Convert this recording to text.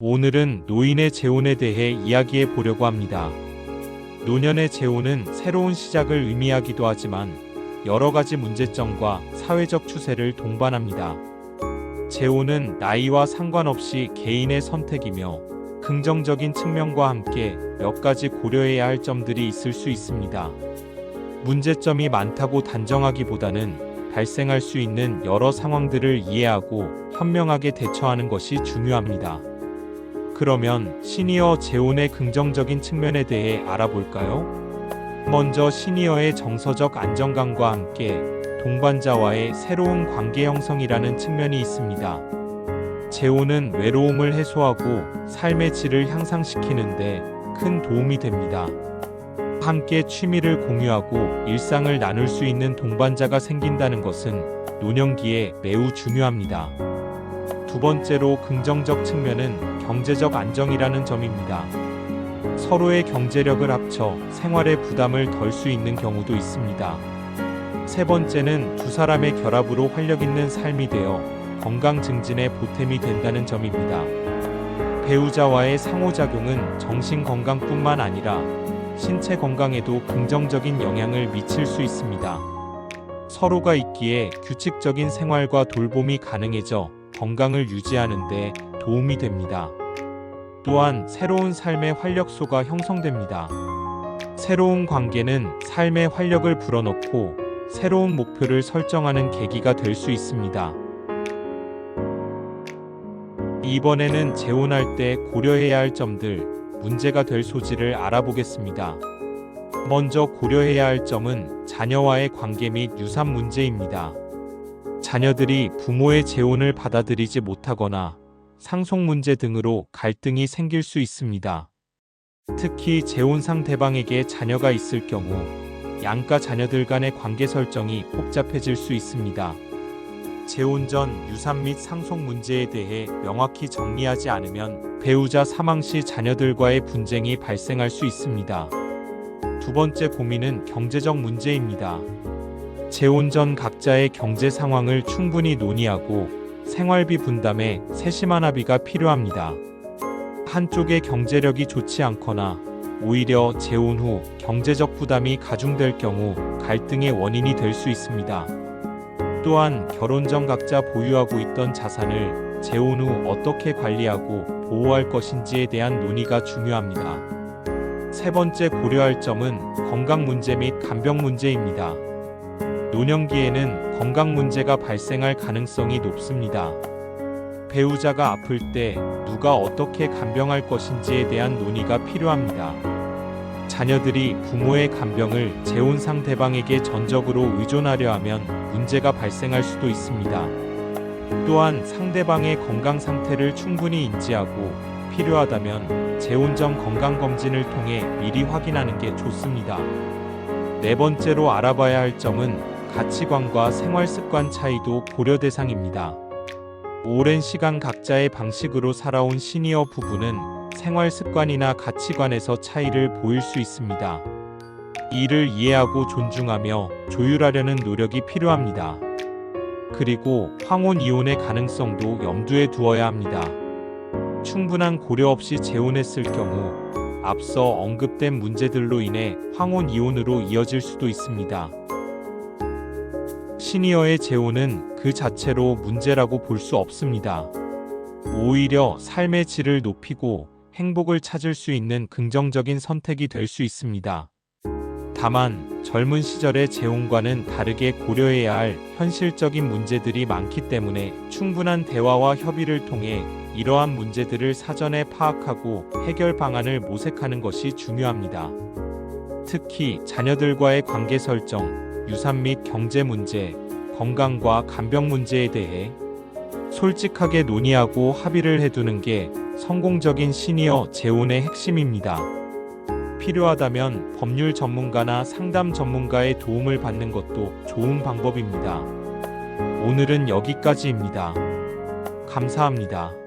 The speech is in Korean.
오늘은 노인의 재혼에 대해 이야기해 보려고 합니다. 노년의 재혼은 새로운 시작을 의미하기도 하지만 여러 가지 문제점과 사회적 추세를 동반합니다. 재혼은 나이와 상관없이 개인의 선택이며 긍정적인 측면과 함께 몇 가지 고려해야 할 점들이 있을 수 있습니다. 문제점이 많다고 단정하기보다는 발생할 수 있는 여러 상황들을 이해하고 현명하게 대처하는 것이 중요합니다. 그러면 시니어 재혼의 긍정적인 측면에 대해 알아볼까요? 먼저 시니어의 정서적 안정감과 함께 동반자와의 새로운 관계 형성이라는 측면이 있습니다. 재혼은 외로움을 해소하고 삶의 질을 향상시키는데 큰 도움이 됩니다. 함께 취미를 공유하고 일상을 나눌 수 있는 동반자가 생긴다는 것은 노년기에 매우 중요합니다. 두 번째로 긍정적 측면은 경제적 안정이라는 점입니다. 서로의 경제력을 합쳐 생활의 부담을 덜 수 있는 경우도 있습니다. 세 번째는 두 사람의 결합으로 활력 있는 삶이 되어 건강 증진에 보탬이 된다는 점입니다. 배우자와의 상호작용은 정신 건강뿐만 아니라 신체 건강에도 긍정적인 영향을 미칠 수 있습니다. 서로가 있기에 규칙적인 생활과 돌봄이 가능해져 건강을 유지하는 데 도움이 됩니다. 또한 새로운 삶의 활력소가 형성됩니다. 새로운 관계는 삶의 활력을 불어넣고 새로운 목표를 설정하는 계기가 될 수 있습니다. 이번에는 재혼할 때 고려해야 할 점들, 문제가 될 소지를 알아보겠습니다. 먼저 고려해야 할 점은 자녀와의 관계 및 유산 문제입니다. 자녀들이 부모의 재혼을 받아들이지 못하거나 상속 문제 등으로 갈등이 생길 수 있습니다. 특히 재혼 상대방에게 자녀가 있을 경우 양가 자녀들 간의 관계 설정이 복잡해질 수 있습니다. 재혼 전 유산 및 상속 문제에 대해 명확히 정리하지 않으면 배우자 사망 시 자녀들과의 분쟁이 발생할 수 있습니다. 두 번째 고민은 경제적 문제입니다. 재혼 전 각자의 경제 상황을 충분히 논의하고 생활비 분담에 세심한 합의가 필요합니다. 한쪽의 경제력이 좋지 않거나 오히려 재혼 후 경제적 부담이 가중될 경우 갈등의 원인이 될 수 있습니다. 또한 결혼 전 각자 보유하고 있던 자산을 재혼 후 어떻게 관리하고 보호할 것인지에 대한 논의가 중요합니다. 세 번째 고려할 점은 건강 문제 및 간병 문제입니다. 노년기에는 건강 문제가 발생할 가능성이 높습니다. 배우자가 아플 때 누가 어떻게 간병할 것인지에 대한 논의가 필요합니다. 자녀들이 부모의 간병을 재혼 상대방에게 전적으로 의존하려 하면 문제가 발생할 수도 있습니다. 또한 상대방의 건강 상태를 충분히 인지하고 필요하다면 재혼 전 건강 검진을 통해 미리 확인하는 게 좋습니다. 네 번째로 알아봐야 할 점은 가치관과 생활 습관 차이도 고려 대상입니다. 오랜 시간 각자의 방식으로 살아온 시니어 부부는 생활 습관이나 가치관에서 차이를 보일 수 있습니다. 이를 이해하고 존중하며 조율하려는 노력이 필요합니다. 그리고 황혼 이혼의 가능성도 염두에 두어야 합니다. 충분한 고려 없이 재혼했을 경우 앞서 언급된 문제들로 인해 황혼 이혼으로 이어질 수도 있습니다. 시니어의 재혼은 그 자체로 문제라고 볼 수 없습니다. 오히려 삶의 질을 높이고 행복을 찾을 수 있는 긍정적인 선택이 될 수 있습니다. 다만 젊은 시절의 재혼과는 다르게 고려해야 할 현실적인 문제들이 많기 때문에 충분한 대화와 협의를 통해 이러한 문제들을 사전에 파악하고 해결 방안을 모색하는 것이 중요합니다. 특히 자녀들과의 관계 설정, 유산 및 경제 문제, 건강과 간병 문제에 대해 솔직하게 논의하고 합의를 해두는 게 성공적인 시니어 재혼의 핵심입니다. 필요하다면 법률 전문가나 상담 전문가의 도움을 받는 것도 좋은 방법입니다. 오늘은 여기까지입니다. 감사합니다.